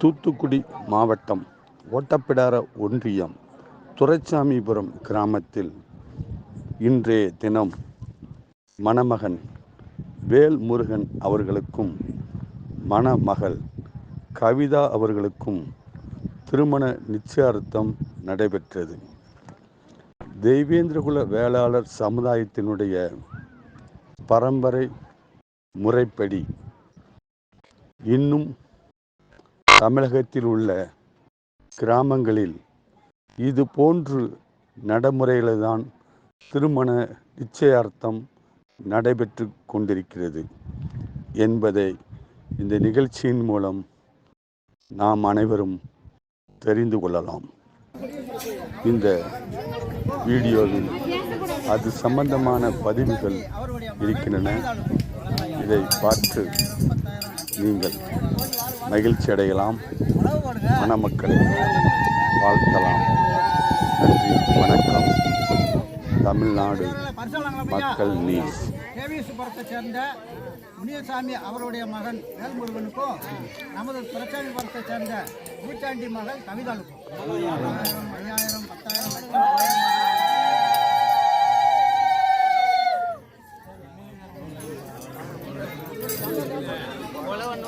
தூத்துக்குடி மாவட்டம் ஓட்டப்பிடார ஒன்றியம் துரைச்சாமிபுரம் கிராமத்தில் இன்றைய தினம் மணமகன் வேல்முருகன் அவர்களுக்கும் மணமகள் கவிதா அவர்களுக்கும் திருமண நிச்சயார்த்தம் நடைபெற்றது. தெய்வேந்திரகுல வேளாளர் சமுதாயத்தினுடைய பரம்பரை முறைப்படி இன்னும் தமிழகத்தில் உள்ள கிராமங்களில் இது போன்று நடைமுறையில்தான் திருமண நிச்சயார்த்தம் நடைபெற்று கொண்டிருக்கிறது என்பதை இந்த நிகழ்ச்சியின் மூலம் நாம் அனைவரும் தெரிந்து கொள்ளலாம். இந்த வீடியோவில் அது சம்பந்தமான பதிவுகள் இருக்கின்றன. இதை பார்த்து நீங்கள் மகிழ்ச்சி அடையலாம் மணமக்களை வாழ்த்தலாம். நன்றி வணக்கம். தமிழ்நாடு மக்கள் நீஸ். கேவிசுபுரத்தை சேர்ந்த முனியசாமி அவருடைய மகன் வேல்முருகனுக்கும் நமது பிரச்சாரிபுரத்தை சேர்ந்த பூச்சாண்டி மகள் கவிதாளுக்கும் ஐயாயிரம் ஐயாயிரம் பத்தாயிரம்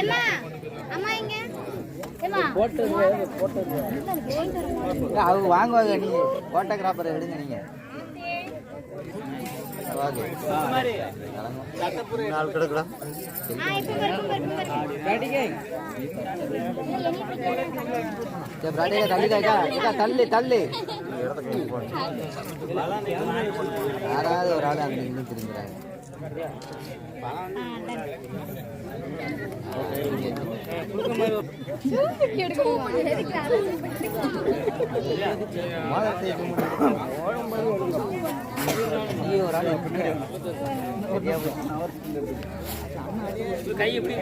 ஏம்மா? அம்மா எங்க? ஏம்மா? அவங்க வாங்குவாங்க நீ போட்டோகிராஃபர் எடுங்க நீங்க. நாலு கிடக்குடா. தள்ளி தள்ளு யாராவது ஒரு ஆள் அங்க நின்று திரும்புறாங்க மாதத்தை ஐயோ ஒரு ஆள் பின்னாடி கை எப்படி